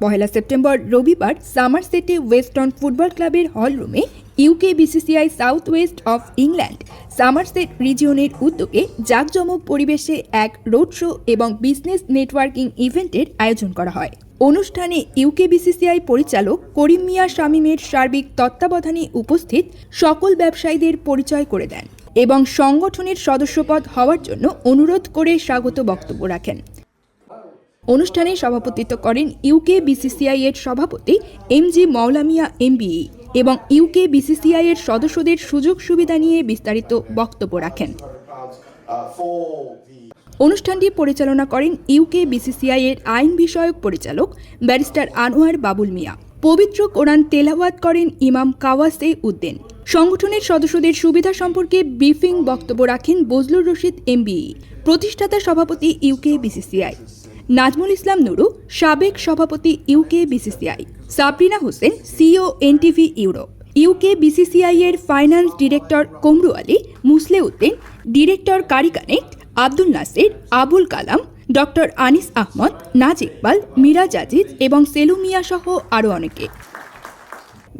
পহেলা September রবিবার সামারসেটে western football ক্লাবের hall রুমে UK BCCI south west of England Somerset রিজিয়নের উদ্যোগে জাঁকজমক পরিবেশে এক রোড শো এবং বিজনেস নেটওয়ার্কিং ইভেন্টের আয়োজন করা হয়। অনুষ্ঠানে ইউকে বিসিসিআই পরিচালক করিম মিয়া শামীমের সার্বিক তত্ত্বাবধানে উপস্থিত সকল ব্যবসায়ীদের পরিচয় করে দেন এবং সংগঠনের সদস্যপদ হওয়ার জন্য অনুরোধ করে স্বাগত বক্তব্য রাখেন। অনুষ্ঠানে সভাপতিত্ব করেন ইউকে বিসিসিআই এর সভাপতি এম জি মৌলামিয়া এমবিই এবং ইউকে বিসিসিআই এর সদস্যদের সুযোগ সুবিধা নিয়ে বিস্তারিত বক্তব্য রাখেন। অনুষ্ঠানটি পরিচালনা করেন ইউকে বিসিসিআই এর আইন বিষয়ক পরিচালক ব্যারিস্টার আনোয়ার বাবুল মিয়া। পবিত্র কোরআন তেলাওয়াত করেন ইমাম কাওয়াসে উদ্দিন। সংগঠনের সদস্যদের সুবিধা সম্পর্কে ব্রিফিং বক্তব্য রাখেন বজলুর রশিদ এমবিই প্রতিষ্ঠাতা সভাপতি ইউকে বিসিসিআই। নাজমুল ইসলাম নুরু, সাবেক সভাপতি UK BCCI. Sabrina Hossain CEO NTV Europe. UK BCCI এর finance director Kamru Ali, Musle Uddin, director curry connect Abdul Nasir, Abul Kalam, doctor Anis Ahmed Naz Iqbal, Miraj Aziz এবং সেলুমিয়া সহ আরও অনেকে।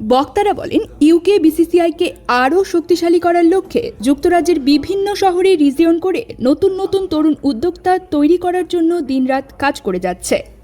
বক্তারা বলেন, UK বিসিসিআইকে আরও শক্তিশালী করার লক্ষ্যে যুক্তরাজ্যের বিভিন্ন শহরে রিজিয়ন করে নতুন নতুন তরুণ উদ্যোক্তা তৈরি করার জন্য দিনরাত কাজ করে যাচ্ছে।